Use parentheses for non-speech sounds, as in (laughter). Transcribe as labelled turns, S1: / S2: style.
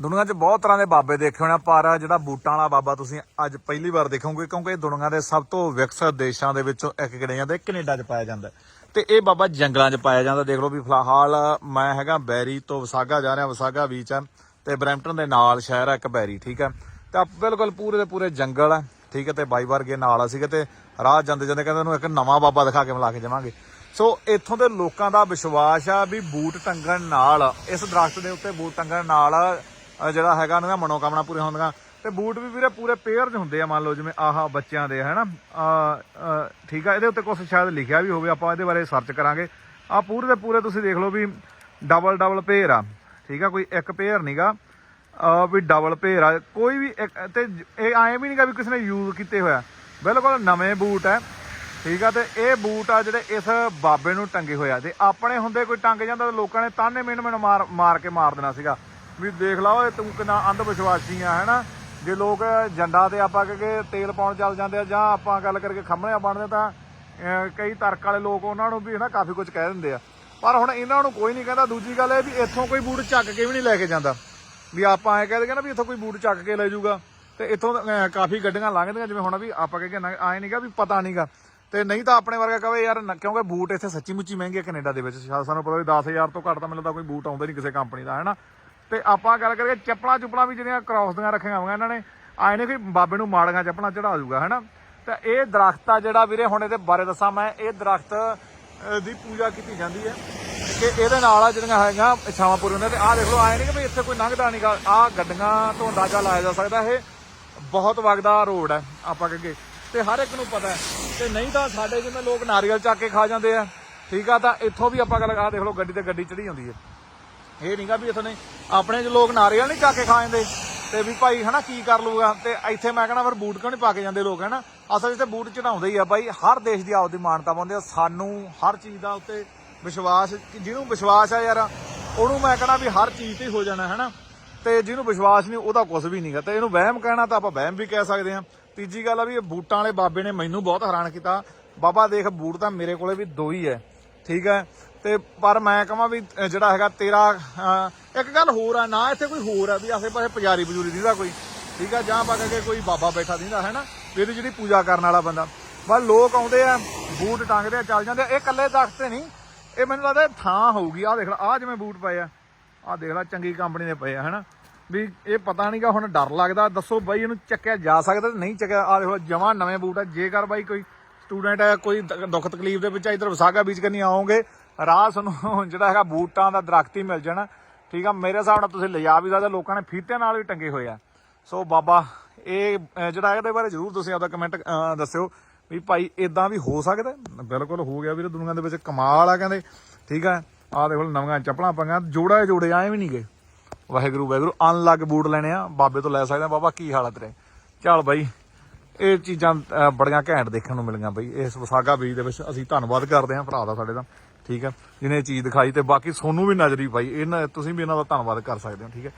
S1: ਦੁਨੀਆ 'ਚ ਬਹੁਤ ਤਰ੍ਹਾਂ ਦੇ ਬਾਬੇ ਦੇਖੇ ਹੋਣੇ ਆ, ਪਰ ਜਿਹੜਾ ਬੂਟਾਂ ਵਾਲਾ ਬਾਬਾ ਤੁਸੀਂ ਅੱਜ ਪਹਿਲੀ ਵਾਰ ਦੇਖੋਗੇ ਕਿਉਂਕਿ ਇਹ ਦੁਨੀਆ ਦੇ ਸਭ ਤੋਂ ਵਿਕਸਿਤ ਦੇਸ਼ਾਂ ਦੇ ਵਿੱਚੋਂ ਇੱਕ ਕਿਹੜੇ ਜਾਂਦਾ ਇਹ ਕੈਨੇਡਾ 'ਚ ਪਾਇਆ ਜਾਂਦਾ ਹੈ। ਤੇ ਇਹ ਬਾਬਾ ਜੰਗਲਾਂ 'ਚ ਪਾਇਆ ਜਾਂਦਾ ਦੇਖ ਲਓ ਵੀ ਫਿਲਹਾਲ ਮੈਂ ਹੈਗਾ ਬੈਰੀ ਤੋਂ ਵਿਸਾਗਾ ਜਾ ਰਿਹਾ ਵਿਸਾਗਾ ਬੀਚ ਆ ਤੇ ਬਰੈਂਪਟਨ ਦੇ ਨਾਲ ਸ਼ਹਿਰ ਆ ਇੱਕ ਬੈਰੀ ਠੀਕ ਹੈ ਤੇ ਆ ਬਿਲਕੁਲ ਪੂਰੇ ਦੇ ਪੂਰੇ ਜੰਗਲ ਆ ਠੀਕ ਹੈ ਤੇ ਬਾਈ ਵਰਗੇ ਨਾਲ ਆ ਸੀਗੇ ਤੇ ਰਾਹ ਜਾਂਦੇ ਜਾਂਦੇ ਕਹਿੰਦੇ ਉਹਨੂੰ ਇੱਕ ਨਵਾਂ ਬਾਬਾ ਦਿਖਾ ਕੇ ਮਿਲਾ ਕੇ ਜਾਵਾਂਗੇ ਸੋ ਇੱਥੋਂ ਦੇ ਲੋਕਾਂ ਦਾ ਵਿਸ਼ਵਾਸ ਆ ਵੀ ਬੂਟ ਟੰਗਣ ਨਾਲ ਇਸ ਦਰਖਤ ਦੇ ਉੱਤੇ ਬੂਟ ਟੰਗਣ ਨਾਲ ਅ, ਜਿਹੜਾ ਹੈਗਾ ਉਹਨਾਂ ਦੀਆਂ ਮਨੋਕਾਮਨਾ ਪੂਰੀਆਂ ਹੁੰਦੀਆਂ। ਤੇ ਬੂਟ ਵੀ ਵੀਰੇ ਪੂਰੇ ਪੇਅਰ 'ਚ ਹੁੰਦੇ ਆ ਮੰਨ ਲਓ ਜਿਵੇਂ ਆਹ ਬੱਚਿਆਂ ਦੇ ਹੈਨਾ? ਠੀਕ ਆ ਇਹਦੇ ਉੱਤੇ ਕੁਝ ਸ਼ਾਇਦ ਲਿਖਿਆ ਵੀ ਹੋਵੇ ਆਪਾਂ ਇਹਦੇ ਬਾਰੇ ਸਰਚ ਕਰਾਂਗੇ। ਆ ਪੂਰੇ ਦੇ ਪੂਰੇ ਤੁਸੀਂ ਦੇਖ ਲਓ ਵੀ ਡਬਲ ਡਬਲ ਪੇਅਰ ਆ ਠੀਕ ਆ ਕੋਈ ਇੱਕ ਪੇਅਰ ਨਹੀਂਗਾ ਆ ਵੀ ਡਬਲ ਪੇਅਰ ਆ ਕੋਈ ਵੀ ਇੱਕ ਤੇ ਇਹ ਐਂ ਵੀ ਨਹੀਂਗਾ ਵੀ ਕਿਸੇ ਨੇ ਯੂਜ਼ ਕੀਤੇ ਹੋਇਆ। ਬਿਲਕੁਲ ਨਵੇਂ ਬੂਟ ਹੈ ਠੀਕ ਆ ਤੇ ਇਹ ਬੂਟ ਆ ਜਿਹੜੇ ਇਸ ਬਾਬੇ ਨੂੰ ਟੰਗੇ ਹੋਇਆ ਤੇ ਆਪਣੇ ਹੁੰਦੇ ਕੋਈ ਟੰਗ ਜਾਂਦਾ ਤਾਂ ਲੋਕਾਂ ਨੇ ਤਾਨੇ ਮਿੰਨ ਮਿੰਨ ਮਾਰ ਮਾਰ ਕੇ ਮਾਰ ਦੇਣਾ ਸੀਗਾ। ਵੀ ਦੇਖ ਲਾ ਓਏ, ਤੂੰ ਕਿੰਨਾ ਅੰਧ ਵਿਸ਼ਵਾਸੀ ਆ, ਹੈਨਾ? ਜੇ ਲੋਕ ਜੰਡਾ ਤੇ ਆਪਾਂ ਕਿ ਤੇਲ ਪਾਉਣ ਚੱਲ ਜਾਂਦੇ ਆ, ਜਾਂ ਆਪਾਂ ਗੱਲ ਕਰਕੇ ਖੰਮਣਿਆ ਬਣਦੇ ਤਾਂ ਕਈ ਤਰਕ ਵਾਲੇ ਲੋਕ ਉਹਨਾਂ ਨੂੰ ਵੀ, ਹਨਾ, ਕਾਫੀ ਕੁਝ ਕਹਿ ਦਿੰਦੇ ਆ। ਪਰ ਹੁਣ ਇਹਨਾਂ ਨੂੰ ਕੋਈ ਨਹੀਂ ਕਹਿੰਦਾ, ਦੂਜੀ ਗੱਲ ਇਹ ਵੀ ਇੱਥੋਂ ਕੋਈ ਬੂਟ ਚੱਕ ਕੇ ਵੀ ਨਹੀਂ ਲੈ ਕੇ ਜਾਂਦਾ। ਵੀ ਆਪਾਂ ਐ ਕਹਿੰਦੇ ਕਿ ਨਾ ਵੀ ਇੱਥੋਂ ਕੋਈ ਬੂਟ ਚੱਕ ਕੇ ਲੈ ਜਾਊਗਾ। ਤੇ ਇੱਥੋਂ ਕਾਫੀ ਗੱਡੀਆਂ ਲੰਘਦੀਆਂ, ਜਿਵੇਂ ਹੁਣ ਵੀ ਆਪਾਂ ਕਹਿੰਦੇ ਨਾ, ਆਏ ਨਹੀਂਗਾ ਵੀ ਪਤਾ ਨਹੀਂਗਾ ਤੇ ਨਹੀਂ ਤਾਂ ਆਪਣੇ ਵਰਗਾ ਕਵੇ ਯਾਰ ਕਿਉਂਕਿ ਬੂਟ ਇੱਥੇ ਸੱਚੀ ਮੁੱਚੀ ਮਹਿੰਗੇ ਆ ਕੈਨੇਡਾ ਦੇ ਵਿੱਚ। ਸਾਨੂੰ ਪਤਾ ਵੀ 10000 ਤੋਂ ਘੱਟ ਤਾਂ ਮੈਨੂੰ ਤਾਂ ਕੋਈ ਬੂਟ ਆਉਂਦਾ ਨਹੀਂ ਕਿਸੇ ਕੰਪਨੀ ਦਾ, ਹੈਨਾ? ਤੇ ਆਪਾਂ ਗੱਲ ਕਰੀਏ ਚੱਪਲਾਂ ਚੁੱਪਲਾਂ ਵੀ ਜਿਹੜੀਆਂ ਕ੍ਰਾਸ ਦੀਆਂ ਰੱਖੀਆਂ ਹੋਈਆਂ ਇਹਨਾਂ ਨੇ, ਆਏ ਨੇ ਕਿ ਬਾਬੇ ਨੂੰ ਮਾੜੀਆਂ ਚੱਪਲਾਂ ਚੜਾ ਦੂਗਾ, ਹੈਨਾ? ਤਾਂ ਇਹ ਦਰਖਤ ਆ ਜਿਹੜਾ ਵੀਰੇ ਹੁਣ ਇਹਦੇ ਬਾਰੇ ਦੱਸਾਂ ਮੈਂ, ਇਹ ਦਰਖਤ ਦੀ ਪੂਜਾ ਕੀਤੀ ਜਾਂਦੀ ਹੈ। ਕਿ ਇਹਦੇ ਨਾਲ ਆ ਜਿਹੜੀਆਂ ਹੈਗੀਆਂ ਇੱਛਾਵਾਂ ਪੂਰੀਆਂ ਹੁੰਦੀਆਂ ਤੇ ਆਹ ਦੇਖ ਲਓ, ਆਏ ਨੇ ਕਿ ਵੀ ਇੱਥੇ ਕੋਈ ਲੰਘਦਾ ਨਹੀਂ ਆਹ ਗੱਡੀਆਂ ਤੋਂ ਅੰਦਾਜ਼ਾ ਲਾਇਆ ਜਾ ਸਕਦਾ ਇਹ ਬਹੁਤ ਵਗਦਾ ਰੋਡ ਹੈ, ਆਪਾਂ ਕਹਗੇ ਤੇ ਹਰ ਇੱਕ ਨੂੰ ਪਤਾ ਹੈ, ਤੇ ਨਹੀਂ ਤਾਂ ਸਾਡੇ ਜਿਵੇਂ ਲੋਕ ਨਾਰੀਅਲ ਚੱਕ ਕੇ ਖਾ ਜਾਂਦੇ ਆ, ਠੀਕ ਆ, ਤਾਂ ਇੱਥੋਂ ਵੀ ਆਪਾਂ ਗੱਲ ਆਹ ਦੇਖ ਲਓ, ਗੱਡੀ ਤੇ ਗੱਡੀ ਚੜੀ ਜਾਂਦੀ ਹੈ। ਇਹ ਨਹੀਂਗਾ ਵੀ ਇੱਥੋਂ ਨਹੀਂ, ਆਪਣੇ ਚ ਲੋਕ ਨਾਰੀਅਲ ਨਹੀਂ ਚੱਕ ਕੇ ਖਾ ਜਾਂਦੇ, ਤੇ ਵੀ ਭਾਈ ਹਨਾ ਕੀ ਕਰ ਲੂਗਾ ਤੇ ਇੱਥੇ ਮੈਂ ਕਹਣਾ ਫਿਰ ਬੂਟ ਕਿਉਂ ਨਹੀਂ ਪਾ ਕੇ ਜਾਂਦੇ ਲੋਕ, ਹਨਾ? ਅਸਲ 'ਚ ਤੇ ਬੂਟ ਚੜਾਉਂਦੇ ਹੀ ਆ ਭਾਈ ਹਰ ਦੇਸ਼ ਦੀ ਆਪਦੀ ਮਾਨਤਾ ਪਾਉਂਦੇ ਆ, ਸਾਨੂੰ ਹਰ ਚੀਜ਼ ਦਾ ਉੱਤੇ ਵਿਸ਼ਵਾਸ, ਜਿਹਨੂੰ ਵਿਸ਼ਵਾਸ ਆ ਯਾਰ, ਉਹਨੂੰ ਮੈਂ ਕਹਣਾ ਵੀ ਹਰ ਚੀਜ਼ ਤੇ ਹੀ ਹੋ ਜਾਣਾ, ਹਨਾ? ਤੇ ਜਿਹਨੂੰ ਵਿਸ਼ਵਾਸ ਨਹੀਂ, ਉਹਦਾ ਕੁਝ ਵੀ ਨਹੀਂਗਾ ਤੇ ਇਹਨੂੰ ਵਹਿਮ ਕਹਿਣਾ ਤਾਂ ਆਪਾਂ ਵਹਿਮ ਵੀ ਕਹਿ ਸਕਦੇ ਹਾਂ। ਤੀਜੀ ਗੱਲ ਆ ਵੀ ਇਹ ਬੂਟਾਂ ਵਾਲੇ ਬਾਬੇ ਨੇ ਮੈਨੂੰ ਬਹੁਤ ਹੈਰਾਨ ਕੀਤਾ, ਬਾਬਾ ਦੇਖ ਬੂਟ ਤਾਂ ਮੇਰੇ ਕੋਲੇ ਵੀ ਦੋ ਹੀ ਹੈ ਠੀਕ ਹੈ ਤੇ ਪਰ ਮੈਂ ਕਹਾਂ ਵੀ ਜਿਹੜਾ ਹੈਗਾ ਤੇਰਾ ਇੱਕ ਗੱਲ ਹੋਰ ਆ, ਨਾ ਇੱਥੇ ਕੋਈ ਹੋਰ ਆ ਵੀ ਆਸੇ ਪਾਸੇ ਪੁਜਾਰੀ ਬਜੂਰੀ ਦੀਦਾ ਕੋਈ, ਠੀਕ ਆ? ਜਾਂ ਆਪਾਂ ਕਹੇ ਕੋਈ ਬਾਬਾ ਬੈਠਾ ਦੀਦਾ, ਹੈ ਨਾ? ਵੀ ਇਹਦੀ ਜਿਹੜੀ ਪੂਜਾ ਕਰਨ ਵਾਲਾ ਬੰਦਾ। ਬਸ ਲੋਕ ਆਉਂਦੇ ਆ, ਬੂਟ ਟੰਗਦੇ ਆ, ਚੱਲ ਜਾਂਦੇ ਆ। ਇਹ ਇਕੱਲੇ ਦਰਖਤ ਨਹੀਂ, ਇਹ ਮੈਨੂੰ ਲੱਗਦਾ ਥਾਂ ਹੋਊਗੀ। ਆਹ ਦੇਖ ਲੈ, ਆਹ ਜਿਵੇਂ ਬੂਟ ਪਏ ਆ, ਆਹ ਦੇਖ ਲੈ, ਚੰਗੀ ਕੰਪਨੀ ਦੇ ਪਏ ਆ ਹੈਨਾ ਵੀ ਇਹ ਪਤਾ ਨਹੀਂਗਾ ਹੁਣ ਡਰ ਲੱਗਦਾ, ਦੱਸੋ ਬਾਈ ਇਹਨੂੰ ਚੱਕਿਆ ਜਾ ਸਕਦਾ ਤੇ ਨਹੀਂ ਚੱਕਿਆ? ਆਹ ਦੇਖੋ, ਜਮਾਂ ਨਵੇਂ ਬੂਟ ਆ, ਜੇਕਰ ਬਾਈ ਕੋਈ ਸਟੂਡੈਂਟ ਹੈ ਕੋਈ ਦੁੱਖ ਤਕਲੀਫ ਦੇ ਵਿੱਚ ਇਧਰ ਵਿਸਾਗਾ ਬੀਚ ਕਰਨੀ ਆਓਗੇ ਰਾਹ ਤੁਹਾਨੂੰ (laughs) ਜਿਹੜਾ ਹੈਗਾ ਬੂਟਾਂ ਦਾ ਦਰਖਤ ਹੀ ਮਿਲ ਜਾਣਾ। ਠੀਕ ਆ, ਮੇਰੇ ਹਿਸਾਬ ਨਾਲ ਤੁਸੀਂ ਲਿਜਾ ਵੀ ਸਕਦੇ ਲੋਕਾਂ ਨੇ ਫੀਤਿਆਂ ਨਾਲ ਵੀ ਟੰਗੇ ਹੋਏ ਆ। ਸੋ ਬਾਬਾ, ਇਹ ਜਿਹੜਾ ਇਹਦੇ ਬਾਰੇ ਜਰੂਰ ਤੁਸੀਂ ਆਪਦਾ ਕਮੈਂਟ ਦੱਸਿਓ ਵੀ ਭਾਈ ਇਦਾਂ ਵੀ ਹੋ ਸਕਦਾ ਬਿਲਕੁਲ ਹੋ ਗਿਆ ਵੀਰੇ, ਦੁਨੀਆ ਦੇ ਵਿੱਚ ਕਮਾਲ ਆ ਕਹਿੰਦੇ। ਠੀਕ ਆ, ਆਹ ਦੇਖੋ ਨਵੀਆਂ ਚੱਪਲਾਂ ਪਾਈਆਂ, ਜੋੜਾ ਜੋੜੇ ਆਏ ਵੀ ਨਹੀਂ ਗਏ ਵਾਹਿਗੁਰੂ ਵਾਹਿਗੁਰੂ, ਅਨਲੱਗ ਬੂਟ ਲੈਣੇ ਆ, ਬਾਬੇ ਤੋਂ ਲੈ ਸਕਦੇ ਆ। ਬਾਬਾ, ਕੀ ਹਾਲਤ ਆ ਚੱਲ ਬਾਈ, ਇਹ ਚੀਜ਼ਾਂ ਬੜੀਆਂ ਘੈਂਟ ਦੇਖਣ ਨੂੰ ਮਿਲੀਆਂ ਬਈ। ਇਸ ਵਿਸਾਗਾ ਬੀਜ ਦੇ ਵਿੱਚ ਅਸੀਂ ਧੰਨਵਾਦ ਕਰਦੇ ਹਾਂ ਭਰਾ ਦਾ ਸਾਡੇ ਦਾ। ਠੀਕ ਹੈ ਜਿਹਨੇ ਇਹ ਚੀਜ਼ ਦਿਖਾਈ ਤੇ ਬਾਕੀ ਸੋਨੂੰ ਵੀ ਨਜ਼ਰੀ ਪਾਈ। ਇਹਨਾਂ ਤੁਸੀਂ ਵੀ ਇਹਨਾਂ ਦਾ ਧੰਨਵਾਦ ਕਰ ਸਕਦੇ ਹੋ, ਠੀਕ ਹੈ